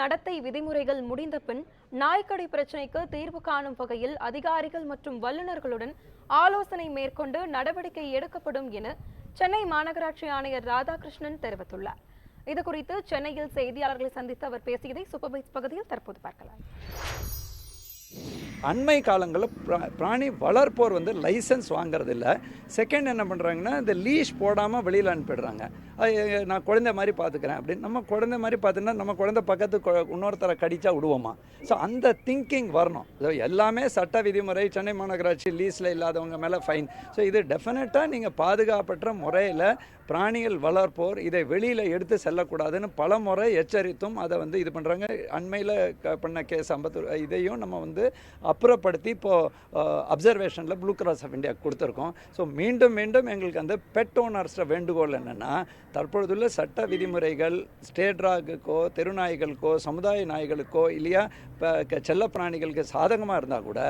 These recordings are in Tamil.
நடத்தை விதிமுறைகள் முடிந்த பின் நாய்க்கடி பிரச்சினைக்கு தீர்வு காணும் வகையில் அதிகாரிகள் மற்றும் வல்லுநர்களுடன் ஆலோசனை மேற்கொண்டு நடவடிக்கை எடுக்கப்படும் என சென்னை மாநகராட்சி ஆணையர் ராதாகிருஷ்ணன் தெரிவித்துள்ளார். இதுகுறித்து சென்னையில் செய்தியாளர்களை சந்தித்து அவர் பேசியதை சூப்பர்வைஸ் பகுதியில் தற்போது பார்க்கலாம். அண்மை காலங்களில் பிராணி வளர்ப்போர் வந்து லைசன்ஸ் வாங்குறது இல்ல செகண்ட் என்ன பண்ணுறாங்கன்னா இந்த லீஷ் போடாமல் வெளியில் அனுப்பிடுறாங்க. நான் குழந்தை மாதிரி பார்த்துக்கிறேன் அப்படின்னு. நம்ம குழந்தை மாதிரி பார்த்துன்னா நம்ம குழந்தை பக்கத்து இன்னொருத்தரை கடிச்சா விடுவோமா? ஸோ அந்த திங்கிங் வரணும். எல்லாமே சட்ட விதிமுறை சென்னை மாநகராட்சி லீஸில் இல்லாதவங்க மேலே ஃபைன் ஸோ இது டெஃபினட்டாக நீங்கள் பாதுகாப்பற்ற முறையில் பிராணிகள் வளர்ப்போர் இதை வெளியில் எடுத்து செல்லக்கூடாதுன்னு பல முறை எச்சரித்தும் அதை வந்து இது பண்ணுறாங்க அண்மையில் பண்ண கேஸ் ஐம்பத்து இதையும் நம்ம வந்து அப்புறப்படுத்தி இப்போது அப்சர்வேஷனில் ப்ளூ கிராஸ் ஆஃப் இந்தியா கொடுத்துருக்கோம். ஸோ மீண்டும் மீண்டும் எங்களுக்கு அந்த பெட் ஓனர்ஸ்ட வேண்டுகோள் என்னென்னா தற்பொழுதுள்ள சட்ட விதிமுறைகள் ஸ்டேட் டாகுக்கோ தெருநாய்களுக்கோ சமுதாய நாய்களுக்கோ இல்லையா இப்போ செல்ல பிராணிகளுக்கு சாதகமாக இருந்தால் கூட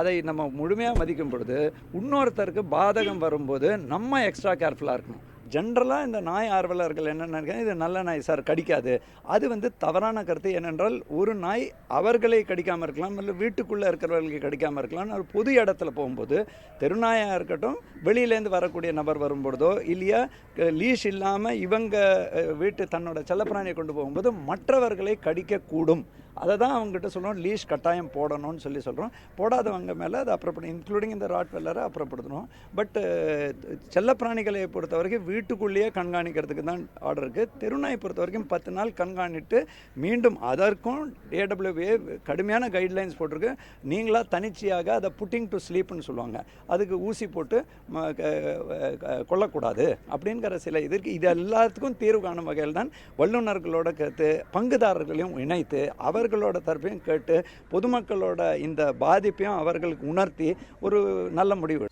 அதை நம்ம முழுமையாக மதிக்கும் பொழுது இன்னொருத்தருக்கு பாதகம் வரும்போது நம்ம எக்ஸ்ட்ரா கேர்ஃபுல்லாக இருக்கணும். ஜென்ரலாக இந்த நாய் ஆர்வலர்கள் என்ன நினைக்கிறாங்க? இது நல்ல நாய் சார் கடிக்காது. அது வந்து தவறான கருத்து ஏனென்றால் ஒரு நாய் அவர்களை கடிக்காமல் இருக்கலாம் இல்லை வீட்டுக்குள்ளே இருக்கிறவர்களுக்கு கடிக்காமல் இருக்கலாம். ஒரு பொது இடத்துல போகும்போது தெருநாயாக இருக்கட்டும் வெளியிலேருந்து வரக்கூடிய நபர் வரும்பொழுதோ இல்லையா லீஷ் இல்லாமல் இவங்க வீட்டு தன்னோட செல்லப்பிராணியை கொண்டு போகும்போது மற்றவர்களை கடிக்கக்கூடும். அதை தான் அவங்ககிட்ட சொல்லுவோம் லீஷ் கட்டாயம் போடணும்னு சொல்லி சொல்கிறோம் போடாதவங்க மேலே அதை அப்புறப்படும் இன்க்ளூடிங் இந்த ராட் வெல்லரை அப்புறப்படுத்தணும். பட் செல்லப்பிராணிகளை பொறுத்த வரைக்கும் வீட்டுக்குள்ளேயே கண்காணிக்கிறதுக்கு தான் ஆர்டர் இருக்குது தெருநாயை பொறுத்த வரைக்கும் பத்து நாள் கண்காணிட்டு மீண்டும் அதற்கும் ஏடபிள்யூஏ கடுமையான கைட்லைன்ஸ் போட்டிருக்கு. நீங்களாக தனிச்சையாக அதை புட்டிங் டு ஸ்லீப்னு சொல்லுவாங்க. அதுக்கு ஊசி போட்டு ம- க- கொல்லக்கூடாது அப்படிங்கிற சில இதற்கு இது எல்லாத்துக்கும் தீர்வு காணும் வகையில் தான் வல்லுநர்களோட கருத்து பங்குதாரர்களையும் இணைத்து அவர் அவர்களோட தரப்பையும் கேட்டு பொதுமக்களோட இந்த பாதிப்பையும் அவர்களுக்கு உணர்த்தி ஒரு நல்ல முடிவு